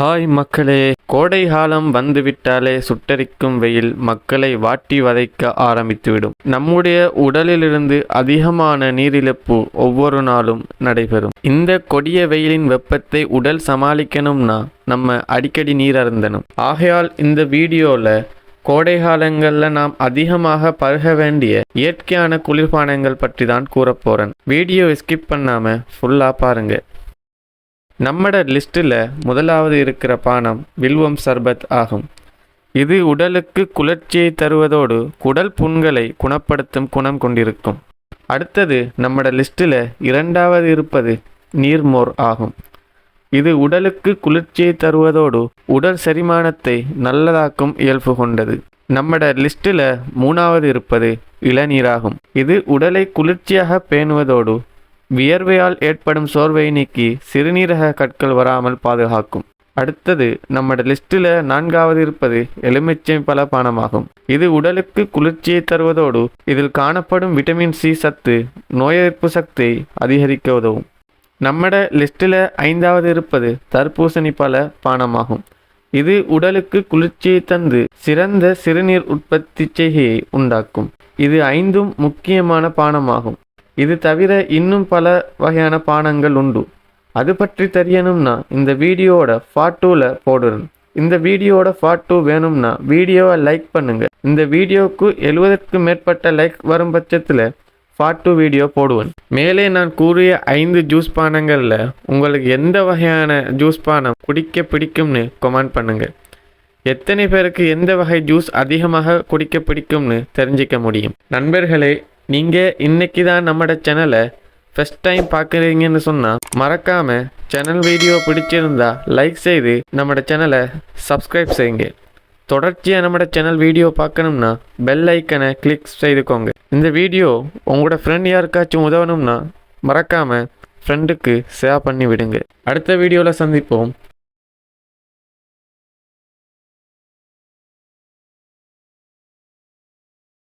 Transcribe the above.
Hi மக்களே கோடை காலம் வந்துவிட்டாலே சுட்டரிக்கும் வெயில் மக்களை வாட்டி வதைக்க ஆரம்பித்துவிடும். நம்முடைய உடலிலிருந்து அதிகமான நீரிழப்பு ஒவ்வொரு நாளும் நடைபெறும். இந்த கொடிய வெயிலின் வெப்பத்தை உடல் சமாளிக்கணும்னா நம்ம அடிக்கடி நீர் அருந்தணும் ஆகையால் இந்த வீடியோவில் கோடை காலங்களில் நாம் அதிகமாக பருக வேண்டிய இயற்கையான குளிர்பானங்கள் பற்றி தான் கூறப்போகிறேன் வீடியோ ஸ்கிப் பண்ணாமல் ஃபுல்லாக பாருங்கள் நம்மட லிஸ்ட்டில் முதலாவது இருக்கிற பானம் வில்வம் சர்பத் ஆகும். இது உடலுக்கு குளிர்ச்சியை தருவதோடு குடல் புண்களை குணப்படுத்தும் குணம் கொண்டிருக்கும். அடுத்தது நம்மட லிஸ்ட்டில் இரண்டாவது இருப்பது நீர்மோர் ஆகும். இது உடலுக்கு குளிர்ச்சியை தருவதோடு உடல் செரிமானத்தை நல்லதாக்கும் இயல்பு கொண்டது. நம்மட லிஸ்ட்டில் மூணாவது இருப்பது இளநீராகும். இது உடலை குளிர்ச்சியாக பேணுவதோடு வியர்வையால் ஏற்படும் சோர்வை நீக்கி சிறுநீரக கற்கள் வராமல் பாதுகாக்கும். அடுத்தது நம்மட லிஸ்டில் நான்காவது இருப்பது எலுமிச்சை பல பானமாகும் இது உடலுக்கு குளிர்ச்சியை தருவதோடு இதில் காணப்படும் விட்டமின் சி சத்து நோய் எதிர்ப்பு சக்தியை அதிகரிக்க உதவும். நம்மட லிஸ்டில் ஐந்தாவது இருப்பது தர்பூசணி பல பானமாகும். இது உடலுக்கு குளிர்ச்சியை தந்து சிறந்த சிறுநீர் உற்பத்தி செய்கையை உண்டாக்கும். இது ஐந்தும் முக்கியமான பானமாகும். இது தவிர இன்னும் பல வகையான பானங்கள் உண்டு. அது பற்றி தெரியணும்னா இந்த வீடியோவோட பார்ட் டூவில் போடுறேன். இந்த வீடியோவோட பார்ட் டூ வேணும்னா வீடியோவை லைக் பண்ணுங்க. இந்த வீடியோவுக்கு எழுவதற்கு மேற்பட்ட லைக் வரும் பட்சத்தில் பார்ட் டூ வீடியோ போடுவேன். மேலே நான் கூறிய ஐந்து ஜூஸ் பானங்களில் உங்களுக்கு எந்த வகையான ஜூஸ் பானம் குடிக்க பிடிக்கும்னு கமெண்ட் பண்ணுங்க. எத்தனை பேருக்கு எந்த வகை ஜூஸ் அதிகமாக குடிக்க பிடிக்கும்னு தெரிஞ்சிக்க முடியும். நண்பர்களே நீங்கள் இன்னைக்கு தான் நம்மட சேனலை ஃபஸ்ட் டைம் பார்க்குறீங்கன்னு சொன்னால் மறக்காமல் சேனல் வீடியோ பிடிச்சிருந்தா லைக் செய்து நம்மட சேனலை சப்ஸ்கிரைப் செய்யுங்க. தொடர்ச்சியாக நம்மட சேனல் வீடியோ பார்க்கணும்னா பெல் ஐக்கனை கிளிக் செய்துக்கோங்க. இந்த வீடியோ உங்களோட ஃப்ரெண்ட் யாருக்காச்சும் உதவணும்னா மறக்காமல் ஃப்ரெண்டுக்கு ஷேர் பண்ணி விடுங்க அடுத்த வீடியோவில் சந்திப்போம்.